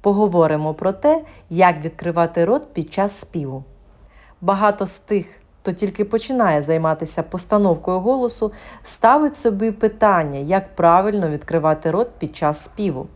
Поговоримо про те, як відкривати рот під час співу. Багато з тих, хто тільки починає займатися постановкою голосу, ставить собі питання, як правильно відкривати рот під час співу.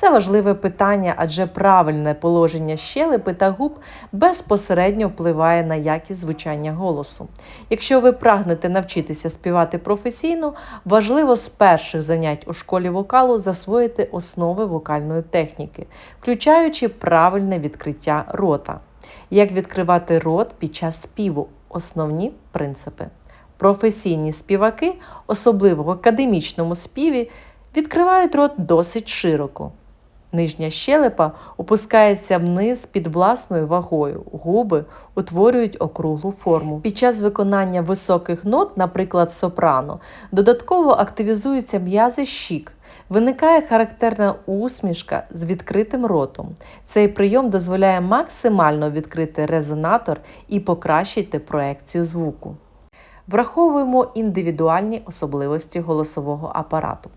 Це важливе питання, адже правильне положення щелепи та губ безпосередньо впливає на якість звучання голосу. Якщо ви прагнете навчитися співати професійно, важливо з перших занять у школі вокалу засвоїти основи вокальної техніки, включаючи правильне відкриття рота. Як відкривати рот під час співу? Основні принципи. Професійні співаки, особливо в академічному співі, відкривають рот досить широко. Нижня щелепа опускається вниз під власною вагою, губи утворюють округлу форму. Під час виконання високих нот, наприклад, сопрано, додатково активізуються м'язи щік. Виникає характерна усмішка з відкритим ротом. Цей прийом дозволяє максимально відкрити резонатор і покращити проекцію звуку. Враховуємо індивідуальні особливості голосового апарату.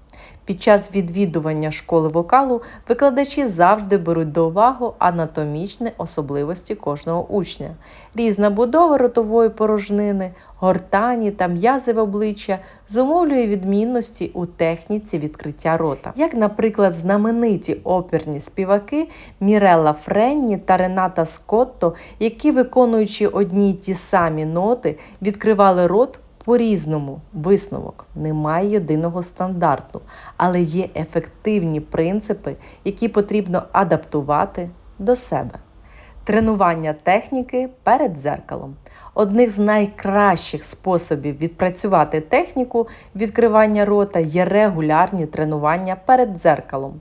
Під час відвідування школи вокалу викладачі завжди беруть до уваги анатомічні особливості кожного учня. Різна будова ротової порожнини, гортані та м'язи в обличчя зумовлює відмінності у техніці відкриття рота. Як, наприклад, знамениті оперні співаки Мірелла Френні та Рената Скотто, які, виконуючи одні й ті самі ноти, відкривали рот по-різному висновок немає єдиного стандарту, але є ефективні принципи, які потрібно адаптувати до себе. Тренування техніки перед дзеркалом. Одних з найкращих способів відпрацювати техніку відкривання рота є регулярні тренування перед дзеркалом.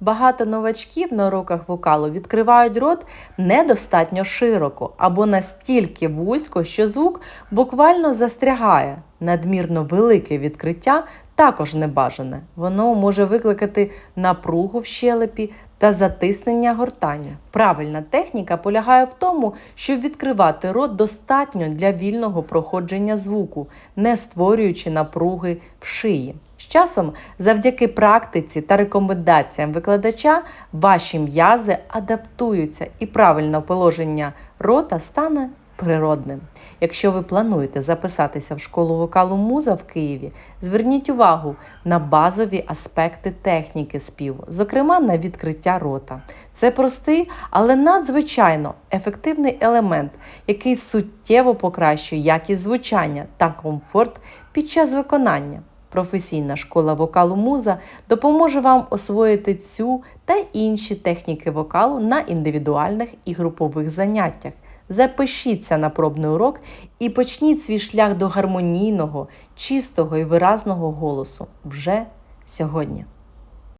Багато новачків на уроках вокалу відкривають рот недостатньо широко або настільки вузько, що звук буквально застрягає. Надмірно велике відкриття також небажане. Воно може викликати напругу в щелепі та затиснення гортання. Правильна техніка полягає в тому, щоб відкривати рот достатньо для вільного проходження звуку, не створюючи напруги в шиї. З часом, завдяки практиці та рекомендаціям викладача, ваші м'язи адаптуються і правильне положення рота стане природним. Якщо ви плануєте записатися в школу вокалу Муза в Києві, зверніть увагу на базові аспекти техніки співу, зокрема на відкриття рота. Це простий, але надзвичайно ефективний елемент, який суттєво покращує якість звучання та комфорт під час виконання. Професійна школа вокалу Муза допоможе вам освоїти цю та інші техніки вокалу на індивідуальних і групових заняттях. Запишіться на пробний урок і почніть свій шлях до гармонійного, чистого і виразного голосу вже сьогодні.